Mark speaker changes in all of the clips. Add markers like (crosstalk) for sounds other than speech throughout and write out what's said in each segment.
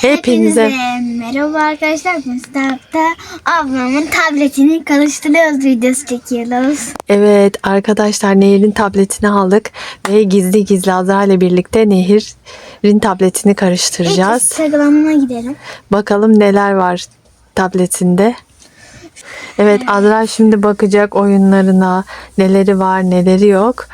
Speaker 1: Hepinize
Speaker 2: merhaba arkadaşlar. Mustafa ablamın tabletini karıştırıyoruz videosu çekiyoruz.
Speaker 1: evet arkadaşlar Nehir'in tabletini aldık ve gizli gizli Azra ile birlikte Nehir'in tabletini
Speaker 2: İlk
Speaker 1: karıştıracağız.
Speaker 2: Instagram'ına gidelim.
Speaker 1: Bakalım neler var tabletinde. Evet Azra şimdi bakacak oyunlarına neleri var neleri yok.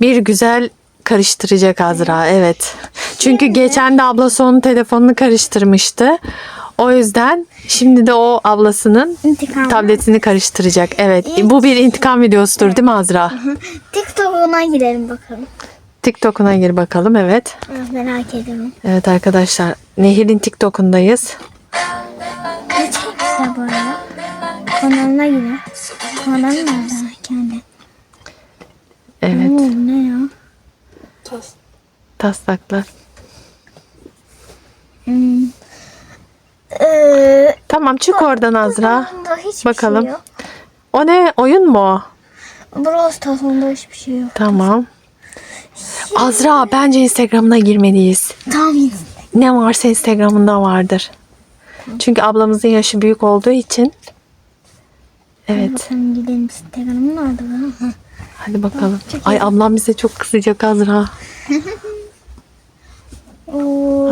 Speaker 1: Bir güzel karıştıracak Azra evet. Çünkü geçen de ablası onun telefonunu karıştırmıştı. O yüzden şimdi de o ablasının
Speaker 2: İntikam.
Speaker 1: tabletini karıştıracak. Evet bu bir intikam videosudur değil mi Azra?
Speaker 2: TikTok'una girelim bakalım.
Speaker 1: TikTok'una gir bakalım evet.
Speaker 2: Ah, merak ediyorum.
Speaker 1: Evet arkadaşlar Nehir'in TikTok'undayız.
Speaker 2: Ne çekmişler bu arada? Kanalına girelim. Kanalı nerede? Kendi.
Speaker 1: Evet
Speaker 2: Oo, ne ya?
Speaker 1: taslaklar.
Speaker 2: Hmm. Ee,
Speaker 1: Tamam çık oradan Azra.
Speaker 2: bunda hiçbir
Speaker 1: Bakalım.
Speaker 2: şey yok.
Speaker 1: O ne? Oyun mu o?
Speaker 2: Brawl Stars'ında hiçbir şey yok.
Speaker 1: Tamam. Azra bence Instagram'ına girmeliyiz.
Speaker 2: Tamam.
Speaker 1: Ne varsa Instagram'ında vardır. Çünkü ablamızın yaşı büyük olduğu için. Evet.
Speaker 2: Bakalım gidelim Instagram'ın? Ha.
Speaker 1: Hadi bakalım.
Speaker 2: çok
Speaker 1: Ay
Speaker 2: iyi.
Speaker 1: ablam bize çok kızacak Azra. (laughs)
Speaker 2: Oo.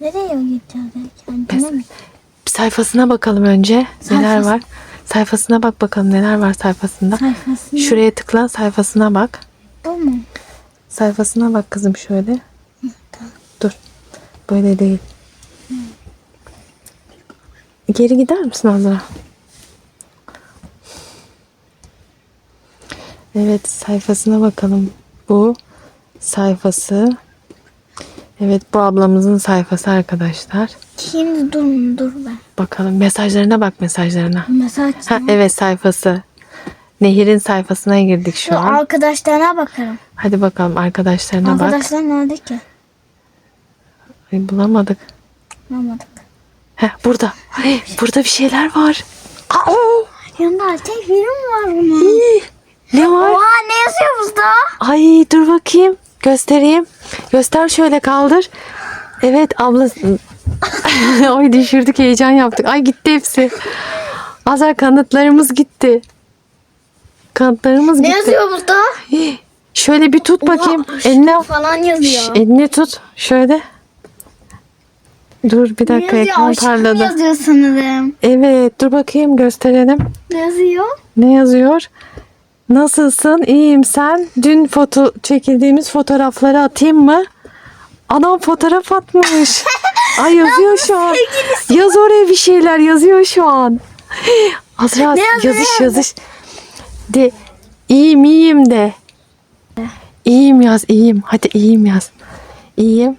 Speaker 2: Nereye gideceğiz? Kendine mi?
Speaker 1: Sayfasına bakalım önce. Neler
Speaker 2: Sayfası.
Speaker 1: var? Sayfasına bak bakalım neler var sayfasında.
Speaker 2: Sayfasında.
Speaker 1: Şuraya tıkla sayfasına bak.
Speaker 2: Bu mu?
Speaker 1: Sayfasına bak kızım şöyle. Dur. Böyle değil. Geri gider misin Azra? Evet sayfasına bakalım. Bu sayfası. Evet bu ablamızın sayfası arkadaşlar.
Speaker 2: Şimdi dur dur ben.
Speaker 1: Bakalım mesajlarına bak mesajlarına.
Speaker 2: Mesaj.
Speaker 1: Ha, evet sayfası. Nehir'in sayfasına girdik şu an.
Speaker 2: Arkadaşlarına bakarım.
Speaker 1: Hadi bakalım arkadaşlarına bak.
Speaker 2: Arkadaşlar nerede ki?
Speaker 1: Ay, bulamadık.
Speaker 2: Bulamadık.
Speaker 1: Heh, burada. Ay, burada bir şeyler var. Aa,
Speaker 2: Yanında tek biri mi var bunun?
Speaker 1: iyi. ne var?
Speaker 2: Oha ne yazıyor burada?
Speaker 1: Ay dur bakayım. Göstereyim. Göster şöyle kaldır. Evet abla. (laughs) Ay düşürdük heyecan yaptık. Ay gitti hepsi. Azar kanıtlarımız gitti. Kanıtlarımız
Speaker 2: Ne
Speaker 1: gitti.
Speaker 2: yazıyor burada?
Speaker 1: Hii, Şöyle bir tut bakayım.
Speaker 2: Oha,
Speaker 1: Eline
Speaker 2: falan yazıyor.
Speaker 1: Şş, elini tut. Şöyle. Dur bir
Speaker 2: ne
Speaker 1: dakika
Speaker 2: yazıyor?
Speaker 1: ekran parladı.
Speaker 2: yazıyor sanırım.
Speaker 1: Evet dur bakayım gösterelim.
Speaker 2: Ne yazıyor?
Speaker 1: Ne yazıyor? Nasılsın? İyiyim sen. Dün foto çekildiğimiz fotoğrafları atayım mı? Adam fotoğraf atmış. (laughs) Ay yazıyor şu an. Yaz oraya bir şeyler yazıyor şu an. (gasps) Azra
Speaker 2: Ne yazıyor?
Speaker 1: yazış yazış. De iyiyim iyiyim de. İyiyim yaz iyiyim. Hadi iyiyim yaz. İyiyim.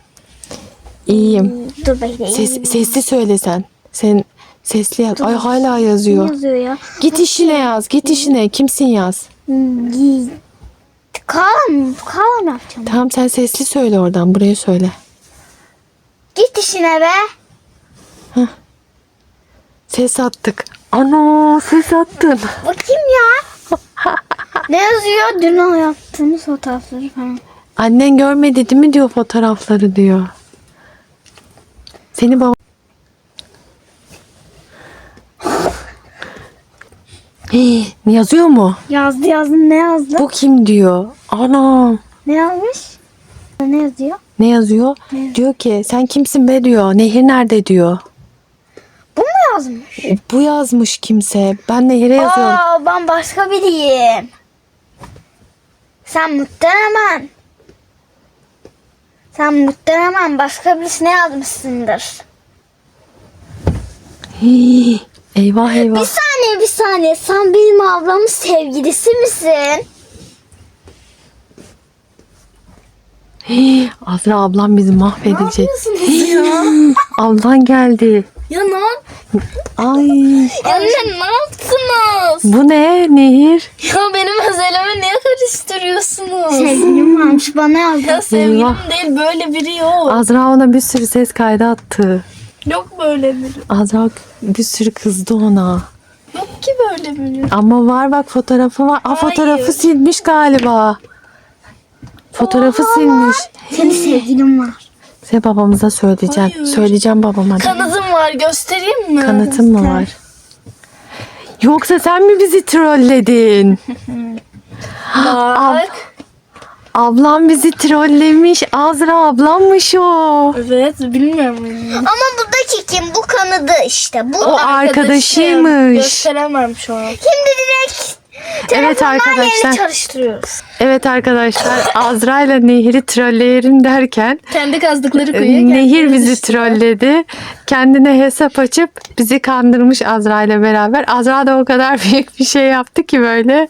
Speaker 1: İyiyim.
Speaker 2: Dur.
Speaker 1: Ses, sesli söyle sen. Sen sesli yaz. Ay hala
Speaker 2: Ne
Speaker 1: yazıyor.
Speaker 2: yazıyor ya?
Speaker 1: Git işine yaz. Git işine. Kimsin yaz.
Speaker 2: Giy. Kalan, kalan yapacağım.
Speaker 1: Tamam sen sesli söyle oradan. Buraya söyle.
Speaker 2: Git işine be.
Speaker 1: Ses attık. Ana ses attın.
Speaker 2: Bakayım ya. ne yazıyor? Dün o yaptığımız fotoğrafları falan.
Speaker 1: Annen görmedi değil mi diyor fotoğrafları diyor. Seni baba... Hii, yazıyor mu?
Speaker 2: Yazdı yazdı ne yazdı?
Speaker 1: Bu kim diyor. Ana
Speaker 2: Ne yazmış? Ne yazıyor?
Speaker 1: ne yazıyor?
Speaker 2: Ne?
Speaker 1: Diyor ki sen kimsin be diyor. Nehir nerede diyor.
Speaker 2: Bu mu yazmış?
Speaker 1: Bu yazmış kimse. Ben Nehir'e yazıyorum.
Speaker 2: Aa ben başka biriyim. Sen muhtemelen sen muhtemelen başka birisine yazmışsındır.
Speaker 1: Hii, eyvah
Speaker 2: Bir
Speaker 1: eyvah.
Speaker 2: Saniye bir saniye sen benim ablamın sevgilisi misin?
Speaker 1: Hii, Azra ablam bizi mahvedecek.
Speaker 2: ya? (gasps)
Speaker 1: Ablan geldi.
Speaker 2: ya ne
Speaker 1: Ay
Speaker 2: Anne ne yaptınız?
Speaker 1: bu ne Nehir?
Speaker 3: Ya benim özelime niye karıştırıyorsunuz?
Speaker 2: Sevgilim varmış bana yazdı.
Speaker 3: Ya sevgilim
Speaker 1: Eyvah.
Speaker 3: değil böyle biri yok.
Speaker 1: Azra ona bir sürü ses kaydı attı.
Speaker 3: Yok böyle biri.
Speaker 1: Azra bir sürü kızdı ona.
Speaker 3: Yok ki böyle biri.
Speaker 1: Ama var bak fotoğrafı var. Aa, fotoğrafı
Speaker 3: Hayır.
Speaker 1: silmiş galiba. Fotoğrafı silmiş.
Speaker 2: Senin sevgilin var.
Speaker 1: Size babamıza söyleyeceğim.
Speaker 3: Hayır.
Speaker 1: Söyleyeceğim babama.
Speaker 3: Kanıtım var göstereyim mi?
Speaker 1: Kanıtın mı var? Yoksa sen mi bizi trolledin? (laughs)
Speaker 3: Bak.
Speaker 1: Ablam bizi trollemiş. Azra ablammış o.
Speaker 3: Evet bilmiyorum.
Speaker 2: Ama buradaki kim? Bu kanadı işte. Bu.
Speaker 1: O arkadaşıymış.
Speaker 3: Gösteremem şu an.
Speaker 2: Şimdi direkt
Speaker 1: Evet arkadaşlar.
Speaker 2: çalıştırıyoruz.
Speaker 1: Evet arkadaşlar. Azra ile Nehir'i trolleyelim derken
Speaker 3: Kendi kazdıkları kuyuya
Speaker 1: Nehir
Speaker 3: kendileri
Speaker 1: bizi trolledi. Kendine hesap açıp bizi kandırmış Azra ile beraber. Azra da o kadar (laughs) büyük bir şey yaptı ki böyle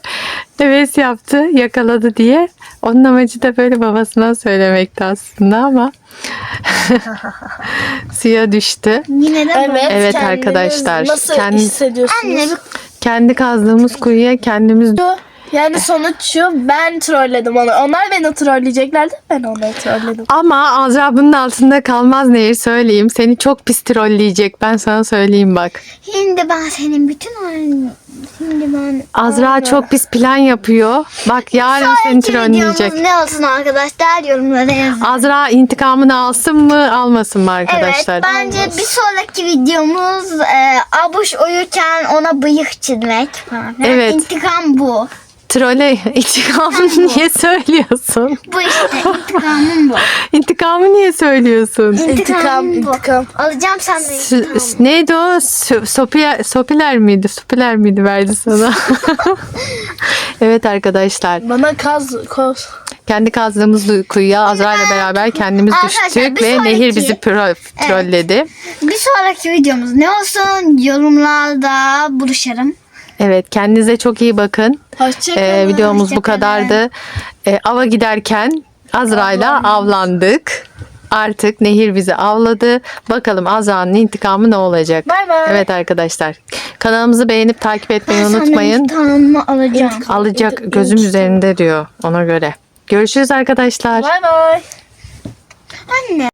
Speaker 1: heves yaptı, yakaladı diye. Onun amacı da böyle babasına söylemekti aslında ama (laughs) suya düştü.
Speaker 2: Yine de
Speaker 3: Evet,
Speaker 1: Evet
Speaker 3: kendiniz
Speaker 1: arkadaşlar,
Speaker 3: Nasıl
Speaker 1: kendi-
Speaker 3: hissediyorsunuz?
Speaker 2: Anne bir
Speaker 1: Kendi kazdığımız kuyuya kendimiz
Speaker 3: Yani sonuç şu ben trolledim onu. Onlar beni trolleyeceklerdi. Ben onları trolledim.
Speaker 1: Ama Azra bunun altında kalmaz Nehir söyleyeyim. Seni çok pis trolleyecek. Ben sana söyleyeyim bak.
Speaker 2: Şimdi ben senin bütün oyun... Şimdi ben...
Speaker 1: Azra çok pis plan yapıyor. Bak yarın seni
Speaker 2: Sonraki
Speaker 1: trolleyecek.
Speaker 2: videomuz ne olsun arkadaşlar yorumlara yazın.
Speaker 1: Azra intikamını alsın mı almasın mı arkadaşlar?
Speaker 2: Evet bence bir sonraki videomuz e, abuş uyurken ona bıyık çizmek falan. Yani
Speaker 1: Evet.
Speaker 2: İntikam bu.
Speaker 1: Trolle intikamını niye söylüyorsun?
Speaker 2: Bu işte intikamım bu. (laughs)
Speaker 1: İntikamı niye söylüyorsun?
Speaker 3: İntikam,
Speaker 2: İntikamım bu.
Speaker 3: intikam.
Speaker 2: Alacağım senden
Speaker 1: S-
Speaker 2: intikamı.
Speaker 1: s- neydi o? Sö- Sopiler, sopiler miydi? Sopiler miydi verdi sana? (laughs) evet arkadaşlar.
Speaker 3: Bana kaz koz.
Speaker 1: Kendi kazdığımız kuyuya Azra ile beraber kendimiz
Speaker 2: Arkadaşlar,
Speaker 1: düştük
Speaker 2: bir
Speaker 1: ve
Speaker 2: sonraki-
Speaker 1: Nehir bizi pro- trolledi.
Speaker 2: Bir sonraki videomuz ne olsun yorumlarda buluşalım.
Speaker 1: Evet kendinize çok iyi bakın.
Speaker 3: Hoşçakalın.
Speaker 1: Ee, videomuz bu
Speaker 2: hoşçakalın.
Speaker 1: kadardı. Ee, ava giderken Azra'yla avlandık. Artık Nehir bizi avladı. Bakalım Azra'nın intikamı ne olacak?
Speaker 3: Bay bay.
Speaker 1: Evet arkadaşlar. Kanalımızı beğenip takip etmeyi
Speaker 2: Ben
Speaker 1: unutmayın.
Speaker 2: intikamımı alacağım.
Speaker 1: Alacak
Speaker 3: İntik-
Speaker 1: gözüm
Speaker 3: intik-
Speaker 1: üzerinde diyor ona göre. Görüşürüz arkadaşlar.
Speaker 3: Bay bay.
Speaker 2: Anne.